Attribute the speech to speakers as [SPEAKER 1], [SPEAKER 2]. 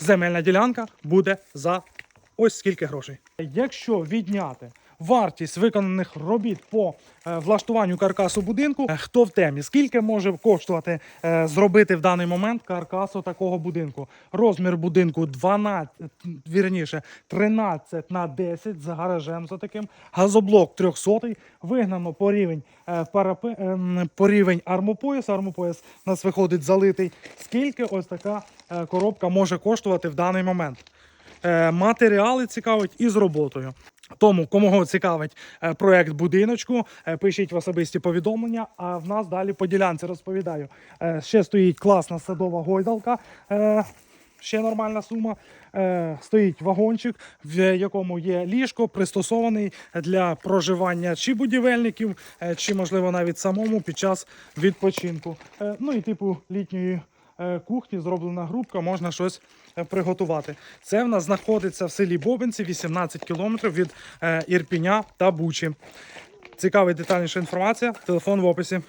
[SPEAKER 1] земельна ділянка буде за ось скільки грошей. Якщо відняти вартість виконаних робіт по е, влаштуванню каркасу будинку, е, хто в темі, скільки може коштувати е, зробити в даний момент каркасу такого будинку? Розмір будинку 12, вірніше, 13 на 10 за гаражем за таким. Газоблок 300, вигнано по рівень по рівень армопояс. Армопояс у нас виходить залитий. Скільки ось така коробка може коштувати в даний момент? Матеріали цікавить і з роботою. Тому, кому цікавить е, проект будиночку, е, пишіть в особисті повідомлення. А в нас далі по ділянці розповідаю. Е, Ще стоїть класна садова гойдалка. Ще нормальна сума. Стоїть вагончик, в якому є ліжко, пристосований для проживання чи будівельників, чи, можливо, навіть самому під час відпочинку. Ну і типу літньої кухні зроблена грубка, можна щось е, приготувати. Це в нас знаходиться в селі Бобинці, 18 кілометрів від е, Ірпіня та Бучі. Цікава і детальніша інформація. Телефон в описі.